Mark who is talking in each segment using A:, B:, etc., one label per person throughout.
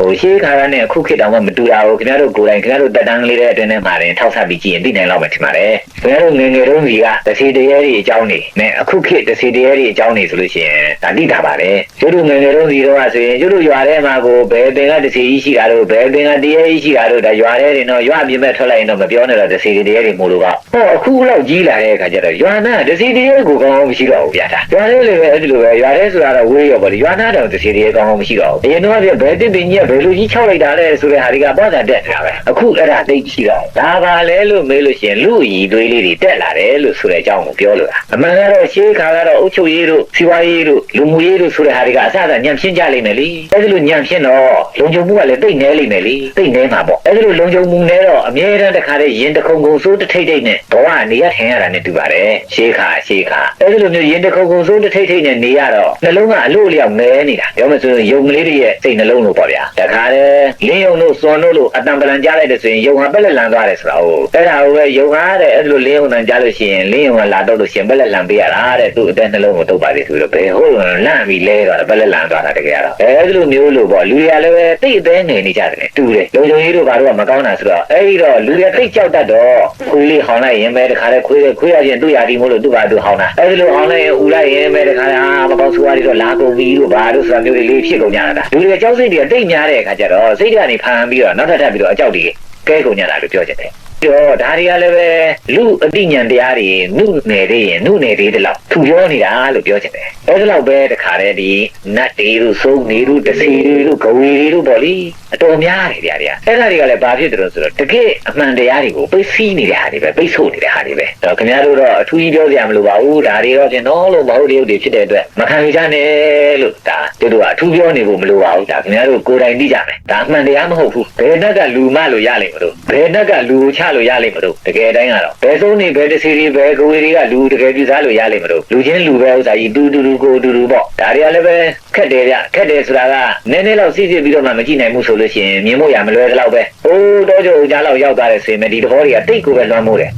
A: ဟိုရှေးခါရနဲ့အခုခေတ်တောင်မှမတူတာကိုခင်ဗျားတို့ကိုယ်တိုင်ခင်ဗျားတို့တက်တန်းကလေးတဲ့အတွင်းထဲမှာတင်ထောက်ဆက်ပြီးကြည့်ရင်သိနိုင်လောက်မယ်ထင်ပါတယ်ခင်ဗျားတို့ငယ်ငယ်တုန်းကတစီတရေတွေအကြောင်းနေနဲ့အခုခေတ်တစီတရေတွေအကြောင်းနေဆိုလို့ရှိရင်ဒါသိတာပါတယ်ကျတို့ငယ်ငယ်တုန်းစီတော့ဆိုရင်ကျတို့ရွာထဲမှာကိုဘယ်ပင်ကတစီကြီးရှိတာတို့ဘယ်ပင်ကတရေကြီးရှိတာတို့ဒါရွာထဲတွေတော့ရွာပြင်မဲ့ထွက်လိုက်ရင်တော့မပြောနဲ့တော့တစီတရေတွေမို့လို့ကဟောအခုလောက်ကြီးလာတဲ့အခါကျတော့ရွာနာတစီတရေကိုကောင်းကောင်းမရှိတော့ဘူးဗျာဒါရွာထဲလေပဲအဲ့ဒီလိုပဲရွာထဲဆိုတာတော့ဝေးရောပေါ့ဒီရွာနာတော့တစီတရေကောင်းကောင်းမရှိတော့ဘူးအရင်တော့ကဘယ်တစ်ပင်ကြီးကဘယ်လိုကြီးခြောက်လိုက်တာလဲဆိုတဲ့ဟာတွေကပေါ့တာတက်နေတာပဲအခုအဲ့ဒါသိရှိတော့ဒါပါလဲလို့မေးလို့ရှိရင်လူရည်သွေးလေးတွေတက်လာတယ်လို့ဆိုတဲ့အကြောင်းကိုပြောလို့တာအမှန်ကတော့ရှေးခါကတော့အုတ်ချုပ်ရေးတို့စီဝါရေးတို့လူမှုရေးတို့ဆိုတဲ့ဟာတွေကအစအစညံ့ဖြင်းကြလိမ့်မယ်လေအဲ့ဒီလိုညံ့ဖြင်းတော့လုံခြုံမှုကလည်းတိတ်နေလိမ့်မယ်လေတိတ်နေမှာပေါ့အဲ့ဒီလိုလုံခြုံမှုနဲ့တော့အမြဲတမ်းတစ်ခါတည်းရင်တခုံခုံစိုးတစ်ထိတ်ထိတ်နဲ့ဘဝနေရထိုင်ရတာနဲ့တူပါတယ်ရှေးခါရှေးခါအဲ့ဒီလိုမျိုးရင်တခုံခုံစိုးတစ်ထိတ်ထိတ်နဲ့နေရတော့နှလုံးကအလို့လျောက်နဲနေတာပြောမှဆိုရင်ယုံကလေးတွေရဲ့စိတ်နှလုံးလို့ပေါ့ဗျာတခါတည်းလင်းယုံတို့စွန်တို့လို့အတံပလန်ကြားလိုက်တဲ့ဆိုရင်ယုံဟာပက်လက်လန်သွားတယ်ဆိုတာဟုတ်အဲ့ဒါကိုပဲယုံဟာတဲ့အဲ့ဒီလိုလင်းယုံတန်ကြားလို့ရှိရင်လင်းယုံကလာတော့လို့ရှိရင်ပက်လက်လန်ပေးရတာတဲ့သူ့အတဲ့နှလုံးကိုတုတ်ပါသေးဆိုတော့ဘယ်ဟုတ်လန့်ပြီးလဲတော့ပက်လက်လန်သွားတာတကယ်တော့အဲ့ဒီလိုမျိုးလို့ပေါ့လူတွေကလည်းပဲတိတ်အသေးငယ်နေကြတယ်တူတယ်လုံချုံကြီးတို့ဘာလို့မကောင်းတာဆိုတော့အဲ့ဒီတော့လူတွေတိတ်ကြောက်တတ်တော့ခွေးလေးဟောင်းလိုက်ရင်ပဲတခါတည်းခွေးခွေးရချင်းသူ့ယာတီမို့လို့သူ့ဘာသူဟောင်းတာအဲ့ဒီလိုဟောင်းလိုက်ရင်ဦးလိုက်ရင်ပဲတခါတည်းအာမကောင်းဆိုးရည်တော့လာကုန်ပြီလို့ဘာလို့ဆိုတာမျိုးတွေလေးဖြစ်ကုန်ကြတာလူတွေကြောက်စိတ်တွေတိတ်များတဲ့အခါကျတော့စိတ်ကနေဖန်ပြီးတော့နောက်ထပ်ထပ်ပြီးတော့အကြောက်တွေကဲကုန်ကြတာလို့ပြောချင်တယ် တော့ဒါတွေကလည်းပဲလူအတိညာတရားတွေနုနယ်သေးရင်နုနယ်သေးတဲ့လောက်သူပြောနေတာလို့ပြောချင်တယ်အဲဒါလောက်ပဲတခါတည်းဒီနတ်တွေတို့စိုးနေတို့တစီတွေတို့ဂဝေတွေတို့ပေါ့လေအတော်များတယ်ဗျာဗျာအဲ့ဒါတွေကလည်းဘာဖြစ်တယ်လို့ဆိုတော့တကယ်အမှန်တရားတွေကိုပိတ်စီးနေတဲ့ဟာတွေပဲပိတ်ဆို့နေတဲ့ဟာတွေပဲတော့ခင်ဗျားတို့တော့အထူးကြီးပြောစရာမလိုပါဘူးဒါတွေတော့ကျွန်တော်လို့မဟုတ်တဲ့ရုပ်တွေဖြစ်တဲ့အတွက်မခံကြနဲ့လို့ဒါတို့တို့ကအထူးပြောနေဖို့မလိုပါဘူးဒါခင်ဗျားတို့ကိုယ်တိုင်သိကြမယ်ဒါအမှန်တရားမဟုတ်ဘူးဘယ်နှက်ကလူမလို့ရလိမ့်မလို့ဘယ်နှက်ကလူကိုချလို့ရလိမ့်မလို့တကယ်တိုင်းကတော့ဘယ်ဆုံးနေဘယ်တစီတွေဘယ်ကိုယ်တွေကလူတကယ်ပြစားလို့ရလိမ့်မလို့လူချင်းလူပဲဥစ္စာကြီးတူတူတူကိုတူတူပေါ့ဒါတွေကလည်းပဲခက်တယ်ဗျခက်တယ်ဆိုတာကနည်းနည်းလောက်စစ်စစ်ပြီးတော့မှမကြည့်နိုင်ဘူးဆိုလို့ရှိရင်မြင်ဖို့ရမလွယ်တော့ပဲဟိုးတော့ကြိုကြားလောက်ရောက်သွားတဲ့ဆိုရင်ဒီသဘောတွေကတိတ်ကိုပဲလွှမ်းမိုးတယ်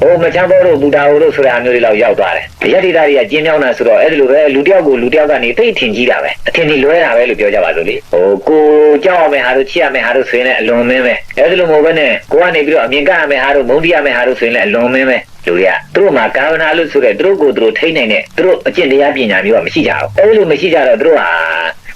A: ဟိုမချမ်းဘောတို့ဘူတာဟိုတို့ဆိုတာမျိုးတွေလောက်ရောက်သွားတယ်။ရက်ဒေတာတွေကကျင်းမြောင်းတာဆိုတော့အဲ့ဒီလိုပဲလူတယောက်ကိုလူတယောက်ကနေတိတ်ထင်ကြီးတာပဲ။အထင်ကြီးလွဲတာပဲလို့ပြောကြပါစို့လေ။ဟိုကိုကြောက်ရမယ်ဟာတို့ချစ်ရမယ်ဟာတို့ဆိုရင်လည်းအလွန်မင်းပဲ။အဲ့ဒီလိုမဟုတ်ဘဲနဲ့ကိုကနေပြီးတော့အမြင်ကရမယ်ဟာတို့မုန်းတိရမယ်ဟာတို့ဆိုရင်လည်းအလွန်မင်းပဲ။လူတွေကသူတို့မှာကာဝနာလို့ဆိုတဲ့သူတို့ကိုယ်သူတို့ထိန်းနိုင်တဲ့သူတို့အကျင့်တရားပညာမျိုးကမရှိကြဘူး။အဲ့ဒီလိုမရှိကြတော့သူတို့ဟာ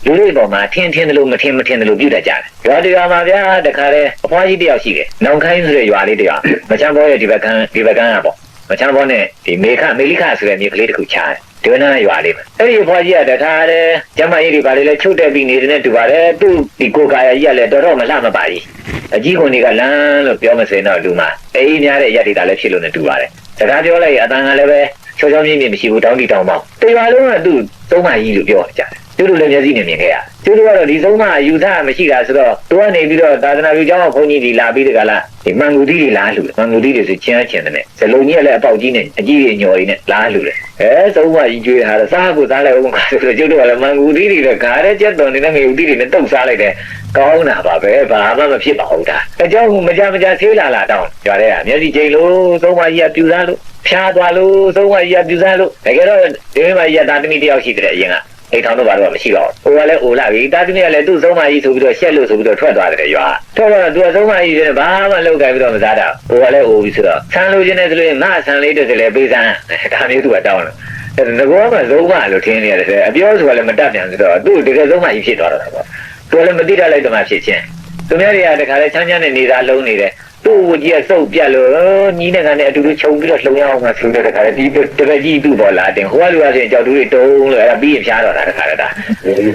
A: လူတွေပေါ်မှာထင်းထင်းတယ်လို့မထင်းမထင်းတယ်လို့ပြုတတ်ကြတယ်။ရွာတရားမှာဗျာတခါတည်းအဖွားကြီးတယောက်ရှိတယ်။နောင်ခိုင်းဆိုတဲ့ရွာလေးတယောက်မချမ်းဘောရဲ့ဒီဘက်ကန်းဒီဘက်ကန်းကပေါ့။မချမ်းဘောနဲ့ဒီမေခမေလိခဆိုတဲ့မြေကလေးတစ်ခုချားတယ်။ဒီဝနာရွာလေးပဲ။အဲ့ဒီအဖွားကြီးကတခါတည်းကျမကြီးတွေပါလေလဲချုပ်တက်ပြီးနေတဲ့နဲ့တူပါတယ်။သူ့ဒီကိုကာယကြီးကလည်းတော်တော်မလှမပါကြီး။အကြီးကုန်တွေကလမ်းလို့ပြောမစင်တော့လူမှာအေးများတဲ့ရက်ဒေတာလည်းဖြစ်လို့နေတူပါတယ်။စကားပြောလိုက်ရင်အတန်ကလည်းပဲချောချောမြင့်မြင့်မရှိဘူးတောင်းတီတောင်းပေါင်း။တရွာလုံးကသူ့သုံးမကြီးလို့ပြောကြတယ်။ သူတို့လည်းမျက်စိနဲ့မြင်ခဲ့ရသူတို့ကတော့ဒီဆုံးမအယူထမရှိတာဆိုတော့သူကနေပြီးတော့သာသနာ့ပြုကျောင်းကဘုန်းကြီးတွေလာပြီးတကလားဒီမန်ဂူတီတွေလာလှူတယ်မန်ဂူတီတွေဆိုချင်းချင်းတဲ့ဇလုံးကြီးကလည်းအပေါက်ကြီးနဲ့အကြီးကြီးညော်ကြီးနဲ့လာလှူတယ်အဲဆုံးမကြီးကျွေးထားတော့စားဖို့စားလိုက်ဦးမှာဆိုတော့ကျုပ်တို့ကလည်းမန်ဂူတီတွေကဂါရဲကျက်တော်နေတဲ့ငယ်ဦးတီတွေနဲ့တုတ်စားလိုက်တယ်ကောင်းတာပါပဲဘာမှမဖြစ်ပါဘူးဒါအကြောင်းမကြမကြဆေးလာလာတောင်းကြွားတဲ့ကမျက်စိချိန်လို့ဆုံးမကြီးကပြူစားလို့ဖျားသွားလို့ဆုံးမကြီးကပြူစားလို့တကယ်တော့ဒီမကြီးကတာသမီတယောက်ရှိတယ်အရင်က အိမ်ထောင်တော့ဘာလို့မရှိတော့ဘူး။ဟိုကလည်းအိုလာပြီ။တာသမီးကလည်းသူ့ဆုံးမကြီးဆိုပြီးတော့ရှက်လို့ဆိုပြီးတော့ထွက်သွားတယ်ရွာ။ထွက်တော့သူကဆုံးမကြီးဆိုရင်ဘာမှလုပ်ကြပြီးတော့မစားတော့။ဟိုကလည်းအိုပြီးဆိုတော့ဆန်လိုချင်တဲ့ဆိုလို့ငါဆန်လေးတစ်စလဲပေးစမ်း။ဒါမျိုးသူကတောင်းတယ်။အဲဒါကောမှဆုံးမလို့ထင်းနေရတယ်။အပြောဆိုတာလည်းမတတ်ပြန်ဆိုတော့သူ့တကယ်ဆုံးမကြီးဖြစ်သွားတော့ပေါ့။သူကလည်းမသိတတ်လိုက်တော့မှဖြစ်ချင်း။သူများတွေကတခါလဲချမ်းချမ်းနဲ့နေသားလုံးနေတယ်။ သူ့ဝကြီးကစုပ်ပြက်လို့ညီးနဲ့ကနေအတူတူခြုံပြီးတော့လှုံရအောင်မှဆိုတဲ့တခါလေဒီတပည့်ကြီးသူ့ပေါ်လာတင်ဟိုကလူကဆိုရင်ကြောက်တူတွေတုံးလို့အဲ့ဒါပြီးရင်ဖျားတော့တာတခါလေဒါ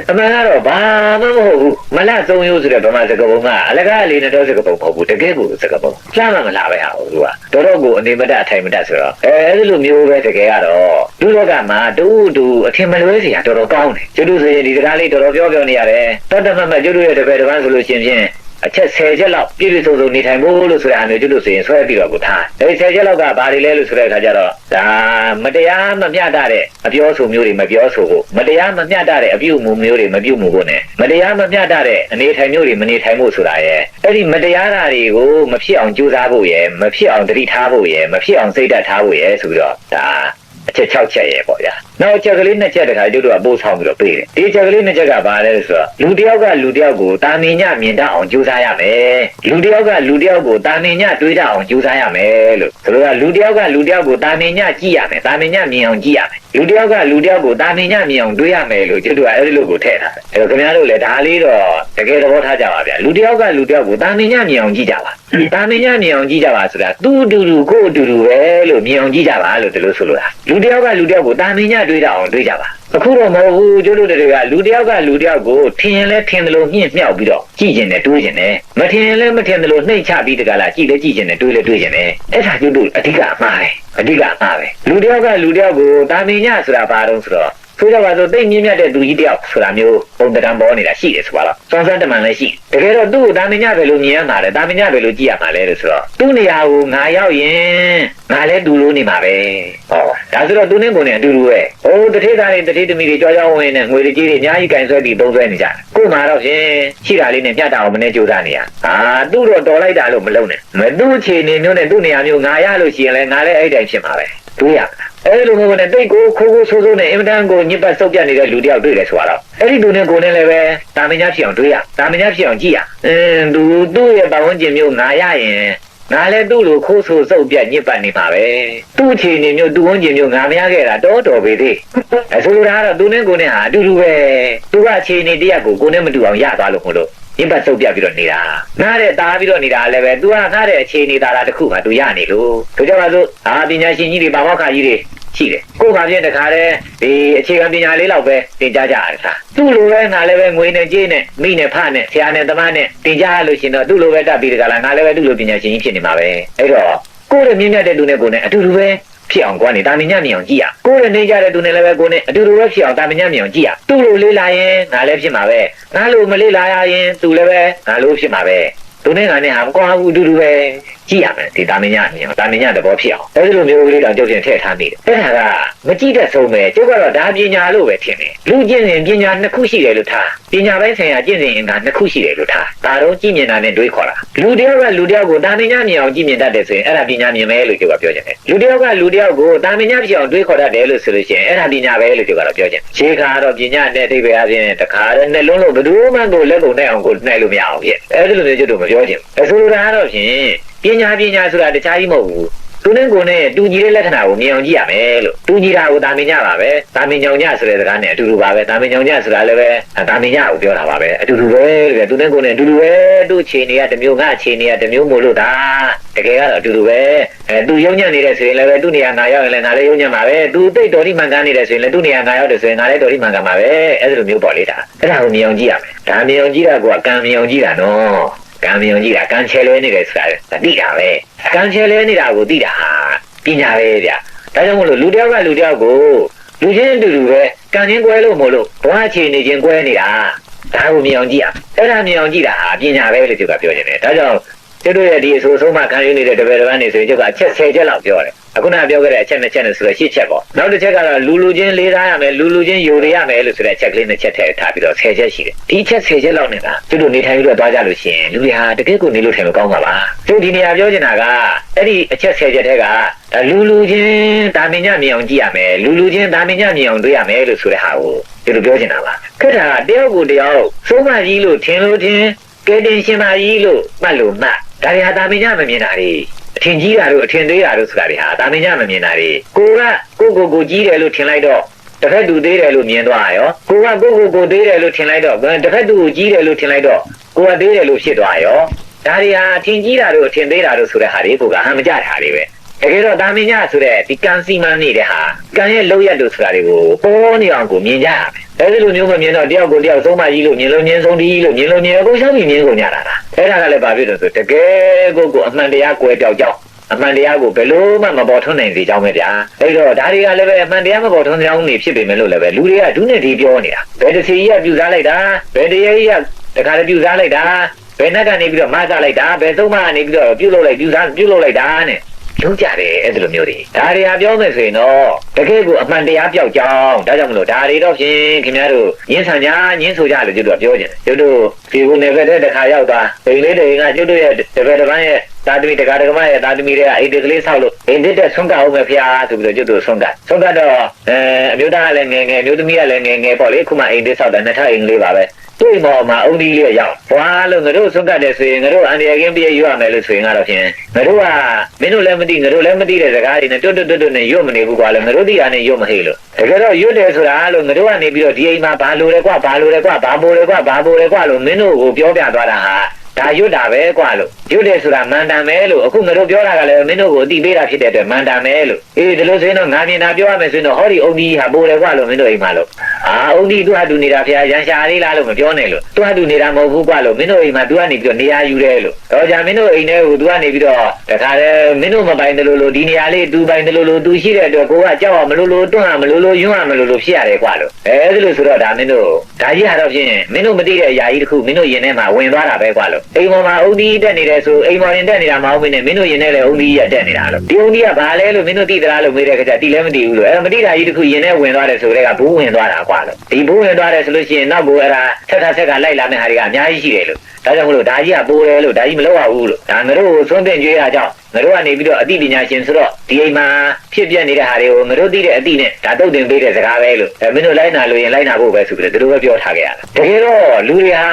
A: အမှန်ကတော့ဘာမှမဟုတ်ဘူးမလသုံးရိုးဆိုတဲ့ဗမာစကားပုံကအလကားလေးနဲ့တော့စကားပုံမဟုတ်ဘူးတကယ်ကိုစကားပုံလှမ်းမှမလာပဲဟာသူကတော်တော်ကိုအနေမတတ်အထိုင်မတတ်ဆိုတော့အဲအဲ့လိုမျိုးပဲတကယ်ကတော့လူလောကမှာတူတူအထင်မလွဲစရာတော်တော်ကောင်းတယ်ကျွတ်တို့ဆိုရင်ဒီစကားလေးတော်တော်ပြောပြောနေရတယ်တတ်တမတ်မကျွတ်တို့ရဲ့တပည့်တစ်ပန်းဆိုလို့ရှင်ဖြင့် အချက်10ချက်လောက်ပြည့်ပြည့်စုံစုံနေထိုင်ဖို့လို့ဆိုတဲ့အမျိုးကျွတ်လို့ဆိုရင်ဆွဲပြီးတော့ကိုထားအဲဒီ10ချက်လောက်ကဘာတွေလဲလို့ဆိုတဲ့အခါကျတော့ဒါမတရားမမျှတတဲ့အပြောဆိုမျိုးတွေမပြောဆိုဖို့မတရားမမျှတတဲ့အပြုအမူမျိုးတွေမပြုမှုဖို့ ਨੇ မတရားမမျှတတဲ့အနေထိုင်မျိုးတွေမနေထိုင်ဖို့ဆိုတာရဲ့အဲ့ဒီမတရားတာတွေကိုမဖြစ်အောင်ကြိုးစားဖို့ရဲ့မဖြစ်အောင်တတိထားဖို့ရဲ့မဖြစ်အောင်စိတ်ဓာတ်ထားဖို့ရဲ့ဆိုပြီးတော့ဒါ အချက်6ချက်ရဲ့ပေါ့ဗျာနောက်အချက်ကလေး2ချက်တခါကျုပ်တို့ကပို့ဆောင်ပြီးတော့ပေးတယ်ဒီအချက်ကလေး2ချက်ကဘာလဲဆိုတော့လူတစ်ယောက်ကလူတစ်ယောက်ကိုတာမင်ညမြင်တတ်အောင်ကြိုးစားရမယ်လူတစ်ယောက်ကလူတစ်ယောက်ကိုတာမင်ညတွေးတတ်အောင်ကြိုးစားရမယ်လို့ဆိုတော့လူတစ်ယောက်ကလူတစ်ယောက်ကိုတာမင်ညကြည့်ရမယ်တာမင်ညမြင်အောင်ကြည့်ရမယ်လူတစ်ယောက်ကလူတစ်ယောက်ကိုတာမင်ညမြင်အောင်တွေးရမယ်လို့ကျုပ်တို့ကအဲ့ဒီလိုကိုထည့်ထားတယ်အဲ့တော့ခင်ဗျားတို့လည်းဒါလေးတော့တကယ်သဘောထားကြပါဗျာလူတစ်ယောက်ကလူတစ်ယောက်ကိုတာမင်ညမြင်အောင်ကြည့်ကြပါတာမင်ညမြင်အောင်ကြည့်ကြပါဆိုတာသူ့အတူတူကိုယ့်အတူတူပဲလို့မြင်အောင်ကြည့်ကြပါလို့ဒီလိုဆိုလိုတာလူတစ်ယောက်ကလူတစ်ယောက်ကိုတာမင်ညတွေးတတ်အောင်တွေးကြပါအခုတော့မဟုတ်ဘူးကျုပ်တို့တွေကလူတစ်ယောက်ကလူတစ်ယောက်ကိုထင်ရင်လဲထင်တယ်လို့ညှင့်မြောက်ပြီးတော့ကြည့်ကျင်တယ်တွေးကျင်တယ်မထင်ရင်လဲမထင်တယ်လို့နှိမ့်ချပြီးတကလားကြည့်လဲကြည့်ကျင်တယ်တွေးလဲတွေးကျင်တယ်အဲ့ဒါကျုပ်တို့အဓိကအမှားပဲအဓိကအမှားပဲလူတစ်ယောက်ကလူတစ်ယောက်ကိုတာမင်ညဆိုတာဘာတော့ဆိုတော့ ဆိုကြပါစို့တိတ်မြင့်မြတ်တဲ့သူကြီးတယောက်ဆိုတာမျိုးပုံတံပေါ်နေတာရှိတယ်ဆိုပါတော့စောစမ်းတမန်လည်းရှိတကယ်တော့သူ့ကိုတာမင်ညပဲလို့မြင်ရမှာလေတာမင်ညပဲလို့ကြည့်ရမှာလေလို့ဆိုတော့သူ့နေရာကိုငါရောက်ရင်ငါလည်းတူလို့နေမှာပဲဟောဒါဆိုတော့သူနဲ့ကိုယ်နဲ့အတူတူပဲဟိုတထေးသားတွေတထေးသမီးတွေကြောကြောဝင်ဝင်နဲ့ငွေတွေကြီးတွေအများကြီးကင်ဆွဲပြီးသုံးဆွဲနေကြတယ်ကို့မှာတော့ရှင်ရှိတာလေးနဲ့မျှတအောင်မနေကြိုးစားနေရအာသူ့တော့တော်လိုက်တာလို့မလုံးနဲ့မသူ့အခြေအနေမျိုးနဲ့သူ့နေရာမျိုးငါရလို့ရှိရင်လည်းငါလည်းအဲ့တိုင်းဖြစ်မှာပဲတွေးရမှာ အဲ့လိုမျိုးနဲ့တိတ်ကိုခိုးခိုးဆိုးဆိုးနဲ့အင်မတန်ကိုညစ်ပတ်စုပ်ပြတ်နေတဲ့လူတယောက်တွေ့တယ်ဆိုတော့အဲ့ဒီသူနဲ့ကိုယ်နဲ့လည်းပဲတာမင်ညာဖြစ်အောင်တွေးရတာမင်ညာဖြစ်အောင်ကြည့်ရအင်းသူသူ့ရဲ့ပတ်ဝန်းကျင်မျိုးငါရရင်ငါလည်းသူ့လိုခိုးဆိုးစုပ်ပြတ်ညစ်ပတ်နေမှာပဲသူ့အခြေအနေမျိုးသူ့ဝန်းကျင်မျိုးငါမရခဲ့တာတော်တော်ပေသေးအဆိုလိုတာကတော့သူနဲ့ကိုယ်နဲ့ဟာအတူတူပဲသူကအခြေအနေတရက်ကိုကိုယ်နဲ့မတူအောင်ရသွားလို့မလို့ ညစ်ပတ်စုပ်ပြတ်ပြီးတော့နေတာငါတဲ့တားပြီးတော့နေတာလည်းပဲ तू ကငါတဲ့အခြေအနေသားတာတစ်ခုမှ तू ရနေလို့တို့ကြပါစို့အာပညာရှင်ကြီးတွေဘာမောက်ခါကြီးတွေရှိတယ်ကိုယ်ကပြင်းတခါတည်းဒီအခြေခံပညာလေးလောက်ပဲသင်ကြားကြရတယ်သာသူ့လိုပဲငါလည်းပဲငွေနဲ့ကြေးနဲ့မိနဲ့ဖနဲ့ဆရာနဲ့သမားနဲ့သင်ကြားရလို့ရှင်တော့သူ့လိုပဲတတ်ပြီးတကလားငါလည်းပဲသူ့လိုပညာရှင်ကြီးဖြစ်နေမှာပဲအဲ့တော့ကိုယ်ရဲ့မြင့်မြတ်တဲ့လူနဲ့ကိုယ်နဲ့အတူတူပဲ ဖြစ်အောင်ကွာနေတာမညမြင်အောင်ကြည့်ရကိုယ်နဲ့နေကြတဲ့သူနဲ့လည်းပဲကိုယ်နဲ့အတူတူပဲဖြစ်အောင်တာမညမြင်အောင်ကြည့်ရသူ့လိုလေးလာရင်ငါလည်းဖြစ်မှာပဲငါလိုမလေးလာရရင်သူလည်းပဲငါလိုဖြစ်မှာပဲသူနဲ့ငါနဲ့ဟာမကွာဘူးအတူတူပဲ ကြည့်ရမယ်ဒီတာမညမြင်အောင်တာမညသဘောဖြစ်အောင်အဲဒီလိုမျိုးကလေးတောင်ကြုတ်တင်ထည့်ထားမိတယ်အဲ့ဒါကမကြည့်တတ်ဆုံးပဲကျုပ်ကတော့ဒါပညာလို့ပဲထင်တယ်လူကျင့်စဉ်ပညာနှစ်ခုရှိတယ်လို့ထားပညာပိုင်းဆိုင်ရာကျင့်စဉ်အင်္ဂါနှစ်ခုရှိတယ်လို့ထားဒါတော့ကြည့်မြင်တာနဲ့တွေးခေါ်တာလူတယောက်ကလူတယောက်ကိုတာမညမြင်အောင်ကြည့်မြင်တတ်တယ်ဆိုရင်အဲ့ဒါပညာမြင်မယ်လို့ကျုပ်ကပြောချင်တယ်လူတယောက်ကလူတယောက်ကိုတာမညဖြစ်အောင်တွေးခေါ်တတ်တယ်လို့ဆိုလို့ရှိရင်အဲ့ဒါပညာပဲလို့ကျုပ်ကတော့ပြောချင်တယ်ခြေခါတော့ပညာနဲ့အဓိပ္ပာယ်အပြင်တခါတည်းနှလုံးလို့ဘယ်သူမှကိုလက်ကုန်နဲ့အောင်ကိုနှိုက်လို့မရအောင်ဖြစ်အဲ့ဒီလိုမျိုးကျုပ်တို့မပြောချင်ဘူးအဆိုလိုတာကတော့ဖြင့် ပညာပညာဆိုတာတခြားကြီးမဟုတ်ဘူးသူနဲ့ကိုယ်နဲ့တူညီတဲ့လက္ခဏာကိုမြင်အောင်ကြည့်ရမယ်လို့တူညီတာကိုတာမင်ညပါပဲတာမင်ညောင်ညဆိုတဲ့စကားနဲ့အတူတူပါပဲတာမင်ညောင်ညဆိုတာလည်းပဲတာမင်ညကိုပြောတာပါပဲအတူတူပဲတဲ့သူနဲ့ကိုယ်နဲ့အတူတူပဲသူ့အခြေအနေကတစ်မျိုးငါအခြေအနေကတစ်မျိုးမို့လို့ဒါတကယ်ကတော့အတူတူပဲအဲသူယုံညံ့နေတဲ့ဆိုရင်လည်းပဲသူ့နေရာငါရောက်ရင်လည်းငါလည်းယုံညံ့ပါပဲသူတိတ်တော်ဒီမှန်ကန်နေတယ်ဆိုရင်လည်းသူ့နေရာငါရောက်တယ်ဆိုရင်ငါလည်းတော်ဒီမှန်ကန်ပါပဲအဲ့လိုမျိုးပေါ့လေဒါအဲ့ဒါကိုမြင်အောင်ကြည့်ရမယ်ဒါမြင်အောင်ကြည့်တာကကံမြင်အောင်ကြည့်တာနော် ကံမြုံကြီးတာကံချဲလွဲနေတယ်ဆိုတာသိတာပဲကံချဲလွဲနေတာကိုသိတာဟာပညာပဲဗျဒါကြောင့်မို့လို့လူတယောက်ကလူတယောက်ကိုလူချင်းအတူတူပဲကံချင်းကွဲလို့မို့လို့ဘဝအခြေအနေချင်းကွဲနေတာဒါကိုမြင်အောင်ကြည့်ရအဲ့ဒါမြင်အောင်ကြည့်တာဟာပညာပဲလို့သူကပြောနေတယ်ဒါကြောင့်ကျတို့ရဲ့ဒီအဆိုဆုံးမှခံယူနေတဲ့တပည့်တော်ကနေဆိုရင်ကျုပ်ကအချက်10ချက်လောက်ပြောတယ် အခုနပြောခဲ့တဲ့အချက်2ချက်နဲ့ဆိုတော့10ချက်ပေါ့နောက်တစ်ချက်ကတော့လူလူချင်းလေးစားရမယ်လူလူချင်းယူရရမယ်လို့ဆိုတဲ့အချက်ကလေး2ချက်ထည့်ထားပြီးတော့10ချက်ရှိတယ်ဒီချက်10ချက်လောက်နေတာကျတို့နေထိုင်ပြီးတော့သွားကြလို့ရှိရင်လူတွေဟာတကယ်ကိုနေလို့ထိုင်လို့ကောင်းပါပါကျုပ်ဒီနေရာပြောချင်တာကအဲ့ဒီအချက်10ချက်ထဲကဒါလူလူချင်းတာမင်ညမြင်အောင်ကြည့်ရမယ်လူလူချင်းတာမင်ညမြင်အောင်တွေ့ရမယ်လို့ဆိုတဲ့ဟာကိုကျတို့ပြောချင်တာပါခက်တာကတယောက်ကိုတယောက်စိုးမကြီးလို့ထင်လို့ထင်ကဲတင်ရှင်မကြီးလို့မှတ်လို့မှတ်ဒါတွေဟာတာမင်ညမမြင်တာတွေအထင်ကြီးတာတို့အထင်သေးတာတို့ဆိုတာတွေဟာတာမင်ညမမြင်တာတွေကိုကကိုကိုကိုကြီးတယ်လို့ထင်လိုက်တော့တစ်ဖက်သူသေးတယ်လို့မြင်သွားရောကိုကကိုကိုကိုသေးတယ်လို့ထင်လိုက်တော့တစ်ဖက်သူကိုကြီးတယ်လို့ထင်လိုက်တော့ကိုကသေးတယ်လို့ဖြစ်သွားရောဒါတွေဟာအထင်ကြီးတာတို့အထင်သေးတာတို့ဆိုတဲ့ဟာတွေကိုကအဟံမကြတာတွေပဲတကယ်တော့တာမင်ညဆိုတဲ့ဒီကံစီမံနေတဲ့ဟာကံရဲ့လောက်ရလို့ဆိုတာတွေကိုပေါ်နေအောင်ကိုမြင်ကြရမယ် အဲဒီလိုမျိုးမမြင်တော့တယောက်ကိုတယောက်သုံးမကြီးလို့မြင်လို့မြင်ဆုံးဒီလို့မြင်လို့မြင်အကုန်ရှောင်းပြီးမြင်ကုန်ကြတာလားအဲ့ဒါကလည်းဘာဖြစ်လို့ဆိုတကယ်ကိုကိုအမှန်တရားကွယ်ပြောက်ကြောင်းအမှန်တရားကိုဘယ်လို့မှမပေါ်ထွန်းနိုင်စေကြောင်းပဲဗျာအဲ့တော့ဒါတွေကလည်းပဲအမှန်တရားမပေါ်ထွန်းကြောင်းနေဖြစ်ပေမဲ့လို့လည်းပဲလူတွေကဒုနဲ့ဒီပြောနေတာဘယ်တစ်စီကြီးကပြူစားလိုက်တာဘယ်တရားကြီးကတခါတည်းပြူစားလိုက်တာဘယ်နဲ့ကနေပြီးတော့မဆလိုက်တာဘယ်သုံးမကနေပြီးတော့ပြုတ်လုပ်လိုက်ပြူစားပြုတ်လုပ်လိုက်တာနဲ့ လုံးကြတယ်အဲ့ဒီလိုမျိုးတွေဒါတွေဟာပြောမယ်ဆိုရင်တော့တကယ်ကိုအမှန်တရားပြောက်ကြောင်းဒါကြောင့်မလို့ဒါတွေတော့ဖြင့်ခင်ဗျားတို့ညှင်းဆန်ကြညှင်းဆိုကြလို့ကျွတ်တို့ကပြောကြတယ်ကျွတ်တို့ဒီကုနယ်ဘက်တဲ့တစ်ခါရောက်သွားအိမ်လေးတွေကကျွတ်တို့ရဲ့တပည့်တစ်ပန်းရဲ့သာသမီတက္ကရာကမရဲ့သာသမီတွေကအိမ်တကလေးဆောက်လို့အိမ်တစ်ဆွန့်ကအောင်ပဲဖျားဆိုပြီးတော့ကျွတ်တို့ဆွန့်ကဆွန့်ကတော့အဲအမျိုးသားကလည်းငယ်ငယ်အမျိုးသမီးကလည်းငယ်ငယ်ပေါ့လေခုမှအိမ်တစ်ဆောက်တာနှစ်ထပ်အိမ်လေးပါပဲ တွေ့ပေါ်မှာအုံဒီလေးရောက်ဘွာလို့ငါတို့ဆွန့်ကတယ်ဆိုရင်ငါတို့အန်ဒီယကင်းပြည့်ရွရမယ်လို့ဆိုရင်ကတော့ဖြင့်ငါတို့ကမင်းတို့လည်းမသိငါတို့လည်းမသိတဲ့စကားတွေနဲ့တွတ်တွတ်တွတ်တွတ်နဲ့ရွတ်မနေဘူးကွာလေငါတို့သိရနဲ့ရွတ်မဟေ့လို့တကယ်တော့ရွတ်တယ်ဆိုတာလို့ငါတို့ကနေပြီးတော့ဒီအိမ်မှာဘာလို့လဲကွာဘာလို့လဲကွာဘာပိုလဲကွာဘာပိုလဲကွာလို့မင်းတို့ကိုပြောပြသွားတာဟာဒါရွတ်တာပဲကွာလို့ရွတ်တယ်ဆိုတာမန်တန်ပဲလို့အခုငါတို့ပြောတာကလည်းမင်းတို့ကိုအတိပေးတာဖြစ်တဲ့အတွက်မန်တန်ပဲလို့အေးဒီလိုဆိုရင်တော့ငါမြင်တာပြောရမယ်ဆိုရင်တော့ဟောဒီအုံဒီဟာပိုတယ်ကွာလို့မင်းတို့အိမ်မှာလို့ အာအုံဒီသူဟာသူနေတာဖျားရန်ရှာလေးလားလို့မပြောနဲ့လို့သူဟာသူနေတာမဟုတ်ဘူးကွာလို့မင်းတို့အိမ်မှာသူကနေပြီးတော့နေရာယူတယ်လို့တော့じゃမင်းတို့အိမ်ထဲကိုသူကနေပြီးတော့တခါတည်းမင်းတို့မပိုင်တယ်လို့လို့ဒီနေရာလေးသူပိုင်တယ်လို့လို့သူရှိတဲ့အတွက်ကိုကကြောက်ရမလို့လို့တွန်းရမလို့လို့ယွန်းရမလို့လို့ဖြစ်ရတယ်ကွာလို့အဲဒီလိုဆိုတော့ဒါမင်းတို့ဒါကြီးဟာတော့ဖြင့်မင်းတို့မသိတဲ့အရာကြီးတစ်ခုမင်းတို့ရင်ထဲမှာဝင်သွားတာပဲကွာလို့အိမ်ပေါ်မှာအုံဒီတက်နေတယ်ဆိုအိမ်ပေါ်ရင်တက်နေတာမဟုတ်ဘူးနဲ့မင်းတို့ရင်ထဲလည်းအုံဒီရတက်နေတာလို့ဒီအုံဒီကဘာလဲလို့မင်းတို့သိသလားလို့မေးတဲ့ခါကျတိလည်းမသိဘူးလို့အဲမသိတာကြီးတစ်ခုရင်ထဲဝင်သွားတယ်ဆိုတဲ့ကဘူးဝင်သွားတာကွာလို့ဒီဘူးဝင်သွားတယ်ဆိုလို့ရှိရင်နောက်ဘူးအဲ့ဒါဆက်ဆက်ဆက်ကလိုက်လာမယ့်ဟာတွေကအများကြီးရှိတယ်လို့ဒါကြောင့်မလို့ဒါကြီးကပိုးတယ်လို့ဒါကြီးမလုပ်ရဘူးလို့ဒါငါတို့ကိုသွန်းတင်ကြွေးရကြောင်း ငါတို့ကနေပြီးတော့အသိပညာရှင်ဆိုတော့ဒီအိမ်မှာဖြစ်ပြနေတဲ့ဟာတွေကိုငါတို့သိတဲ့အသိနဲ့ဒါတုတ်တင်ပေးတဲ့စကားပဲလို့အဲမင်းတို့လိုက်နာလို့ရင်လိုက်နာဖို့ပဲဆိုပြီးတော့ဒီလိုပဲပြောထားခဲ့ရတာတကယ်တော့လူတွေဟာ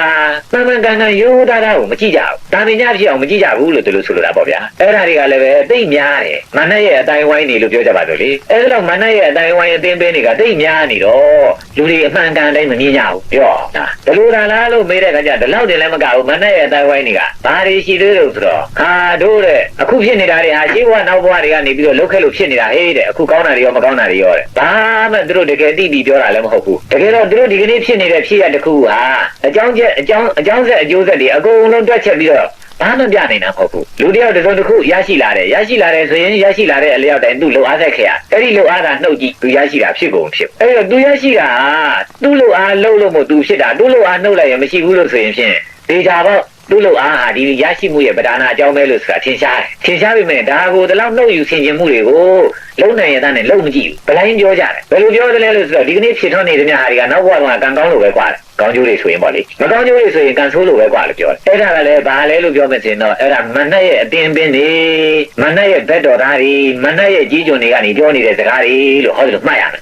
A: မှန်မှန်ကန်ကန်ရိုးသားသားကိုမကြည့်ကြဘူးဒါပညာဖြစ်အောင်မကြည့်ကြဘူးလို့ဒီလိုဆိုလိုတာပေါ့ဗျာအဲ့ဒါတွေကလည်းပဲသိများတယ်မနက်ရဲ့အတိုင်းဝိုင်းနေလို့ပြောကြပါတော့လေအဲ့ဒါတော့မနက်ရဲ့အတိုင်းဝိုင်းအသင်းပေးတွေကသိများနေတော့လူတွေအမှန်ကန်တိုင်းမမြင်ကြဘူးပြောဒါဘယ်လိုဒါလားလို့မေးတဲ့ခါကျဒီလောက်တင်လည်းမကဘူးမနက်ရဲ့အတိုင်းဝိုင်းတွေကဘာတွေရှိသေးလို့ဆိုတော့ဟာတို့တဲ့အခုဖြစ်နေတာတွေဟာရှေးဘဝနောက်ဘဝတွေကနေပြီးတော့လောက်ခဲ့လို့ဖြစ်နေတာဟေးတဲ့အခုကောင်းတာတွေရောမကောင်းတာတွေရောတဲ့ဘာမှသူတို့တကယ်သိပြီးပြောတာလည်းမဟုတ်ဘူးတကယ်တော့သူတို့ဒီကနေ့ဖြစ်နေတဲ့ဖြစ်ရတစ်ခုဟာအကြောင်းချက်အကြောင်းအကြောင်းဆက်အကျိုးဆက်တွေအကုန်လုံးတွက်ချက်ပြီးတော့ဘာမှပြနိုင်တာမဟုတ်ဘူးလူတယောက်တစ်စုံတစ်ခုရရှိလာတယ်ရရှိလာတယ်ဆိုရင်ရရှိလာတဲ့အလျောက်တိုင်းသူ့လုံအားဆက်ခဲ့ရအဲ့ဒီလုံအားတာနှုတ်ကြည့်သူရရှိတာဖြစ်ကုန်ဖြစ်အဲ့တော့သူရရှိတာသူ့လုံအားလှုပ်လို့မို့သူဖြစ်တာသူ့လုံအားနှုတ်လိုက်ရင်မရှိဘူးလို့ဆိုရင်ဖြင့်ဒေတာပေါ့ သူ့လုံအားဟာဒီရရှိမှုရဲ့ပဓာနာအကြောင်းပဲလို့ဆိုတာထင်ရှားတယ်ထင်ရှားပြီမဲ့ဒါကိုဒီလောက်နှုတ်ယူဆင်ခြင်မှုတွေကိုလုံနိုင်ရတဲ့နဲ့လုံမကြည့်ဘူးဗလိုင်းပြောကြတယ်ဘယ်လိုပြောသလဲလို့ဆိုတော့ဒီကနေ့ဖြစ်ထွန်းနေတဲ့များဟာတွေကနောက်ဘဝကကံကောင်းလို့ပဲကွာတယ်ကောင်းကျိုးတွေဆိုရင်ပေါ့လေမကောင်းကျိုးတွေဆိုရင်ကံဆိုးလို့ပဲကွာလို့ပြောတယ်အဲ့ဒါကလည်းဘာလဲလို့ပြောမယ်ဆိုရင်တော့အဲ့ဒါမနှက်ရဲ့အတင်းပင်းနေမနှက်ရဲ့ဘက်တော်သားတွေမနှက်ရဲ့ကြီးကျွန်တွေကနေပြောနေတဲ့စကားတွေလို့ဟောလို့မှတ်ရမယ်